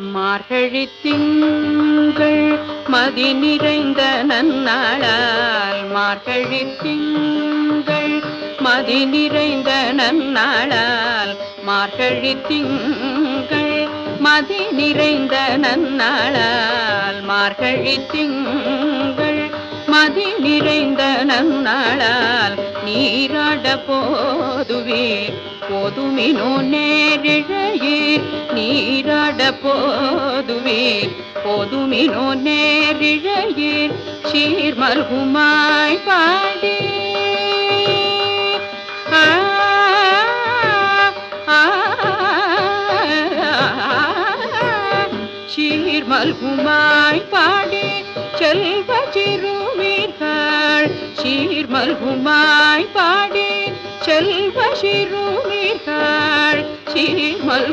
மார்கழி திங்கள் மதி நிறைந்த நன்னாளால். மார்கழி திங்கள் மதி நிறைந்த நன்னாளால். மார்கழி திங்கள் மதி நிறைந்த நன்னாளால். மார்கழி திங்கள் மதி நிறைந்த நன்னாளால். நீராட போதுவே போதுமினோ நேரிழையீர் நீராட போதுவே போதுமினோ நேரிழையீர் சீர்மல்குமாய் பாடி. ஆ, பாடி. செல்வ சிறுமீர்கள் சீர் மல்குமாய் பாடி செல்வ சிறுமீர்கள் சீர் மல்